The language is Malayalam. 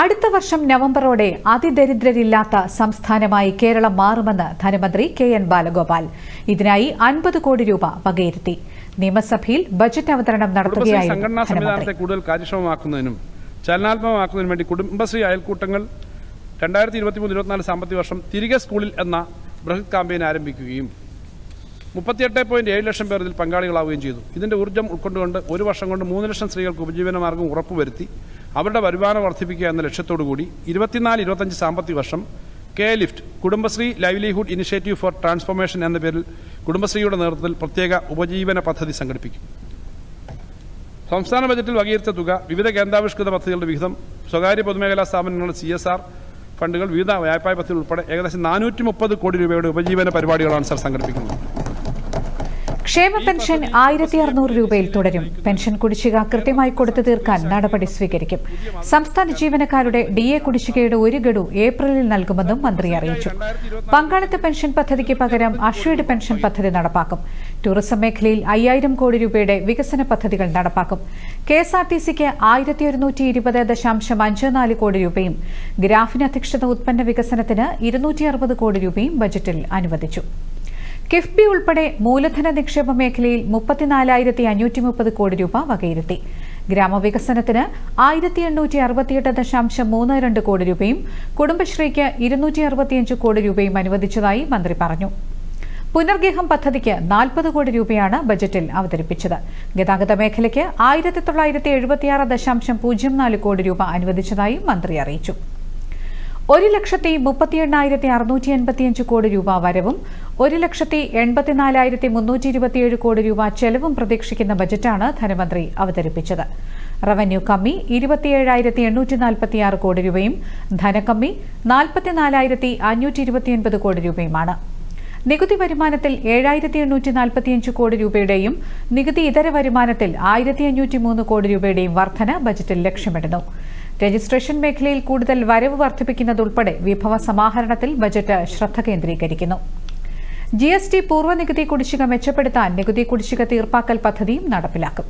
അടുത്ത വർഷം നവംബറോടെ അതിദരിദ്രരില്ലാത്ത സംസ്ഥാനമായി കേരളം മാറുമെന്ന് ധനമന്ത്രി കെ എൻ ബാലഗോപാൽ. ഇതിനായി അൻപത് കോടി രൂപ വകയിരുത്തി. നിയമസഭയിൽ ബജറ്റ് അവതരണം നടത്തുകയായിരുന്നു സംവിധാനത്തെ കൂടുതൽ കാര്യക്ഷമമാക്കുന്നതിനും ചലനാത്മകമാക്കുന്നതിനും വേണ്ടി കുടുംബശ്രീ അയൽക്കൂട്ടങ്ങൾ രണ്ടായിരത്തി ഇരുപത്തി മൂന്ന് ഇരുപത്തിനാല് സാമ്പത്തിക വർഷം തിരികെ സ്കൂളിൽ എന്ന ബൃഹത് കാമ്പയിൻ ആരംഭിക്കുകയും മുപ്പത്തിയെട്ട് പോയിന്റ് ഏഴ് ലക്ഷം പേർ ഇതിൽ പങ്കാളികളാവുകയും ചെയ്തു. ഇതിന്റെ ഊർജം ഉൾക്കൊണ്ടുകൊണ്ട് ഒരു വർഷം കൊണ്ട് മൂന്ന് ലക്ഷം സ്ത്രീകൾക്ക് ഉപജീവനമാർഗം ഉറപ്പുവരുത്തി. അവരുടെ വരുമാനം വർദ്ധിപ്പിക്കുക എന്ന ലക്ഷ്യത്തോടു കൂടി ഇരുപത്തിനാല് ഇരുപത്തഞ്ച് സാമ്പത്തിക വർഷം K lift Kudumbashree livelihood initiative for transformation എന്ന പേരിൽ കുടുംബശ്രീയുടെ നേതൃത്വത്തിൽ പ്രത്യേക ഉപജീവന പദ്ധതി സംഘടിപ്പിക്കും. സംസ്ഥാന ബജറ്റിൽ വകയിരുത്തിയ തുക വിവിധ കേന്ദ്രാവിഷ്കൃത പദ്ധതികളുടെ വിഹിതം സ്വകാര്യ പൊതുമേഖലാ സ്ഥാപനങ്ങളുടെ സി എസ് ആർ ഫണ്ടുകൾ വിവിധ വായ്പാ പദ്ധതികൾ ഉൾപ്പെടെ ഏകദേശം നാനൂറ്റി മുപ്പത് കോടി രൂപയുടെ ഉപജീവന പരിപാടികളാണ് സർ സംഘടിപ്പിക്കുന്നത്. ക്ഷേമ പെൻഷൻ ആയിരത്തി അറുന്നൂറ് രൂപയിൽ തുടരും. പെൻഷൻ കുടിശ്ശിക കൃത്യമായി കൊടുത്തു തീർക്കാൻ നടപടി സ്വീകരിക്കും. സംസ്ഥാന ജീവനക്കാരുടെ ഡി എ കുടിശ്ശികയുടെ ഒരു ഗഡു ഏപ്രിലിൽ നൽകുമെന്നും മന്ത്രി അറിയിച്ചു. പങ്കാളിത്ത പെൻഷൻ പദ്ധതിക്ക് പകരം അക്ഷയുടെ പെൻഷൻ പദ്ധതി നടപ്പാക്കും. ടൂറിസം മേഖലയിൽ അയ്യായിരം കോടി രൂപയുടെ വികസന പദ്ധതികൾ നടപ്പാക്കും. കെ എസ് ആർ ടി സിക്ക് ആയിരത്തി ഒരുന്നൂറ്റി ഇരുപത് ദശാംശം അഞ്ച് നാല് കോടി രൂപയും ഗ്രാഫിന് അധിഷ്ഠിത ഉത്പന്ന വികസനത്തിന് ഇരുന്നൂറ്റി അറുപത് കോടി രൂപയും ബജറ്റിൽ അനുവദിച്ചു. കിഫ്ബി ഉൾപ്പെടെ മൂലധന നിക്ഷേപ മേഖലയിൽ മുപ്പത്തിനാലായിരത്തി അഞ്ഞൂറ്റി മുപ്പത് കോടി രൂപ വകയിരുത്തി. ഗ്രാമവികസനത്തിന് ആയിരത്തി എണ്ണൂറ്റി അറുപത്തിയെട്ട് ദശാംശം മൂന്ന് രണ്ട് കോടി രൂപയും കുടുംബശ്രീക്ക് ഇരുന്നൂറ്റി അറുപത്തിയഞ്ച് കോടി രൂപയും അനുവദിച്ചതായി മന്ത്രി പറഞ്ഞു. പുനർഗേഹം പദ്ധതിക്ക് നാൽപ്പത് കോടി രൂപയാണ് ബജറ്റിൽ അവതരിപ്പിച്ചത്. ഗതാഗത മേഖലയ്ക്ക് ആയിരത്തി തൊള്ളായിരത്തി എഴുപത്തിയാറ് ദശാംശം പൂജ്യം നാല് കോടി രൂപ അനുവദിച്ചതായി മന്ത്രി അറിയിച്ചു. ഒരു ലക്ഷത്തി മുപ്പത്തി എണ്ണായിരത്തി അറുന്നൂറ്റി എൺപത്തിയഞ്ച് കോടി രൂപ വരവും ഒരു ലക്ഷത്തി എൺപത്തിനാലായിരത്തി മുന്നൂറ്റി ഇരുപത്തിയേഴ് കോടി രൂപ ചെലവും പ്രതീക്ഷിക്കുന്ന ബജറ്റാണ് ധനമന്ത്രി അവതരിപ്പിച്ചത്. റവന്യൂ കമ്മി ഇരുപത്തിയേഴായിരത്തി എണ്ണൂറ്റി നാൽപ്പത്തിയാറ് കോടി രൂപയും ധനക്കമ്മി നാൽപ്പത്തിനാലായിരത്തി അഞ്ഞൂറ്റി ഇരുപത്തിയൊൻപത് കോടി രൂപയുമാണ്. നികുതി വരുമാനത്തിൽ ഏഴായിരത്തി എണ്ണൂറ്റി നാൽപ്പത്തിയഞ്ച് കോടി രൂപയുടെയും നികുതി ഇതര വരുമാനത്തിൽ ആയിരത്തി അഞ്ഞൂറ്റി മൂന്ന് കോടി രൂപയുടെയും വർധന ബജറ്റിൽ ലക്ഷ്യമിടുന്നു. രജിസ്ട്രേഷൻ മേഖലയിൽ കൂടുതൽ വരവ് വർദ്ധിപ്പിക്കുന്നതുൾപ്പെടെ വിഭവ സമാഹരണത്തിൽ ബജറ്റ് ശ്രദ്ധ കേന്ദ്രീകരിക്കുന്നു. ജി എസ് ടി പൂർവ നികുതി കുടിശ്ശിക മെച്ചപ്പെടുത്താൻ നികുതി കുടിശ്ശിക തീർപ്പാക്കൽ പദ്ധതിയും നടപ്പിലാക്കും